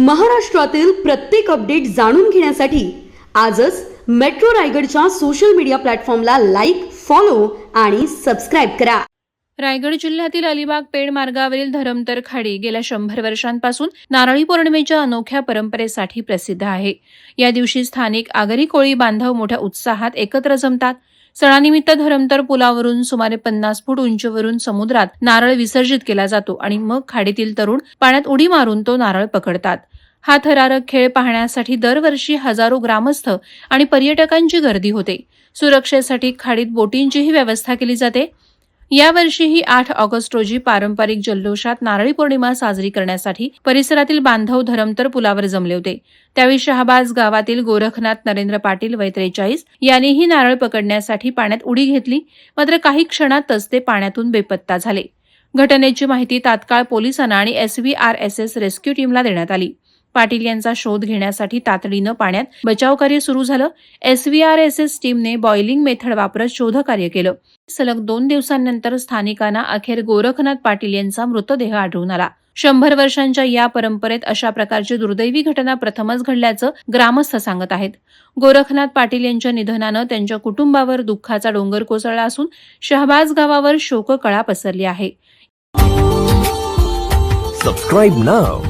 महाराष्ट्रातील प्रत्येक अपडेट जाणून घेण्यासाठी आजच मेट्रो रायगडच्या सोशल मीडिया प्लॅटफॉर्मला लाईक फॉलो आणि सबस्क्राईब करा. रायगड जिल्ह्यातील अलिबाग पेड मार्गावरील धरमतर खाडी गेल्या शंभर वर्षांपासून नारळी पौर्णिमेच्या अनोख्या परंपरेसाठी प्रसिद्ध आहे. या दिवशी स्थानिक आगरी कोळी बांधव मोठ्या उत्साहात एकत्र जमतात. सणानिमित्त धरमतर पुलावरून सुमारे पन्नास फूट उंचीवरून समुद्रात नारळ विसर्जित केला जातो आणि मग खाडीतील तरुण पाण्यात उडी मारून तो नारळ पकडतात. हा थरारक खेळ पाहण्यासाठी दरवर्षी हजारो ग्रामस्थ आणि पर्यटकांची गर्दी होते. सुरक्षेसाठी खाडीत बोटींचीही व्यवस्था केली जाते. यावर्षीही आठ ऑगस्ट रोजी पारंपरिक जल्लोषात नारळी पौर्णिमा साजरी करण्यासाठी परिसरातील बांधव धरमतर पुलावर जमले होते. त्यावेळी शहाबाज गावातील गोरखनाथ नरेंद्र पाटील वय त्रेचाळीस यांनीही नारळ पकडण्यासाठी पाण्यात उडी घेतली. मात्र काही क्षणातच ते पाण्यातून बेपत्ता झाले. घटनेची माहिती तात्काळ पोलिसांना आणि एसव्हीआरएसएस रेस्क्यू टीमला देण्यात आली. पाटील यांचा शोध घेण्यासाठी तातडीनं पाण्यात बचावकार्य सुरू झालं. एसव्हीआरएसएस टीमने बॉइलिंग मेथड वापरत शोधकार्य केलं. सलग दोन दिवसांनंतर स्थानिकांना अखेर गोरखनाथ पाटील यांचा मृतदेह आढळून आला. शंभर वर्षांच्या या परंपरेत अशा प्रकारची दुर्दैवी घटना प्रथमच घडल्याचं ग्रामस्थ सांगत आहेत. गोरखनाथ पाटील यांच्या निधनानं त्यांच्या कुटुंबावर दुःखाचा डोंगर कोसळला असून शहबाज गावावर शोककळा पसरली आहे. Subscribe now